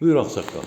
Buyur ağsaqqal.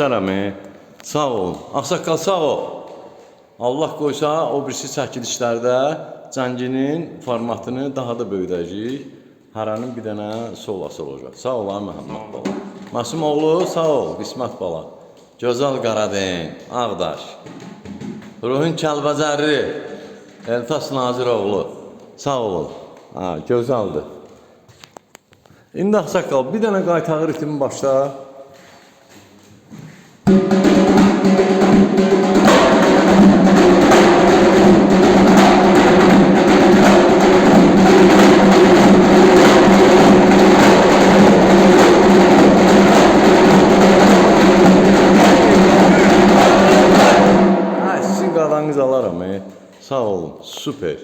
E. Sağ olun. Ağsaqqal sağ ol. Allah qoysa o birisi çəkilişlərdə cənginin formatını daha da böyüdəcəyik. Hərənin bir dənə solası olacaq. Sağ ol Məhəmməd bala. Masum oğlu sağ ol Qismət bala. Gözəl Qaradin, Ağdaş. Ruhun Kəlbəcərli, Eltas Naziroğlu. Sağ olun. Ha, gözəldir. İndi ağsaqqal bir dənə qaytağı ritmi başla. Süper.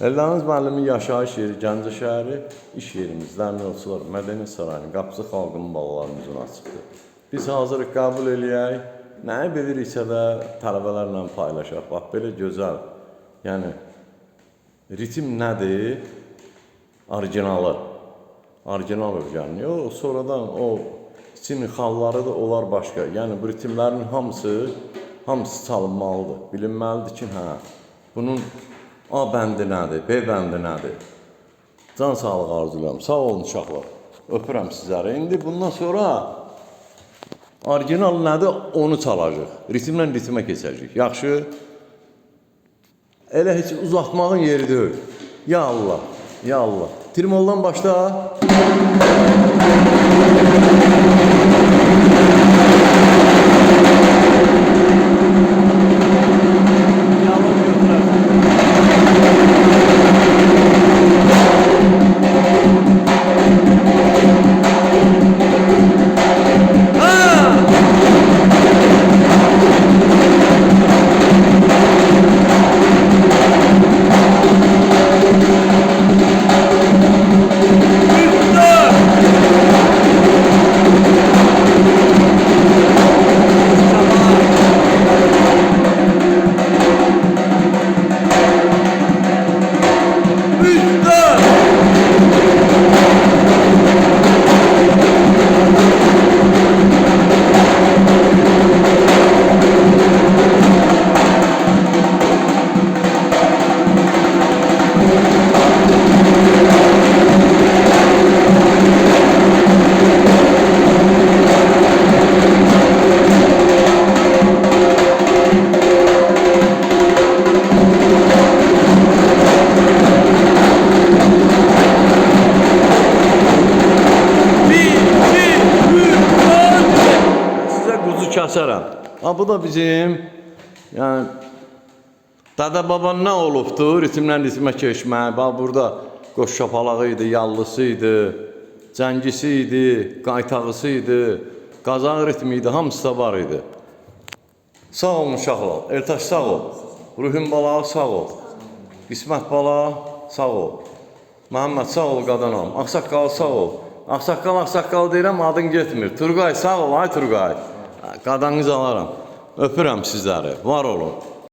Elləriniz müəllimin yaşayış yeri Gəncə şəhəri, iş yerimiz Dəmirçilər Mədəni Sarayının qapısı xalqının balalarımızın açıqdır. Biz hazırıq qəbul eləyək. Nəyi biliriksə də tələbələrlə paylaşaq. Bax belə gözəl. Yəni ritm nədir? Orijinalı. Orijinal öyrənilir. O sonradan o için xalları da onlar başqa. Yəni bu ritmlərin hamısı hamısı çalınmalıdır. Bilinməlidir ki, hə bunun A bəndi nədir, B bəndi nədir? Can sağlığı arzulayıram. Sağ olun uşaqlar. Öpürəm sizləri. İndi bundan sonra orijinal nədir onu çalacağıq. Ritmlə ritmə keçəcəyik. Yaxşı? Elə heç uzatmağın yeri deyil. Ya Allah, ya Allah. Trimoldan başla. Kəsərəm. Ha bu da bizim yəni Dada baban nə olubdu? Ritmdən ritmə keçmək. Bax burada qoş şapalağı idi, yallısı idi, cəngisi idi, qaytağısı idi, qazaq ritmi idi, hamısı da var idi. Sağ olun uşaqlar. Ertaş sağ ol. Ruhun bala sağ ol. İsmət bala sağ ol. Məhəmməd sağ ol qadanam. Ağsaqqal sağ ol. Ağsaqqal ağsaqqal deyirəm adın getmir. Turqay sağ ol ay Turqay. Qadanınızı alaram. Öpürəm sizləri. Var olun.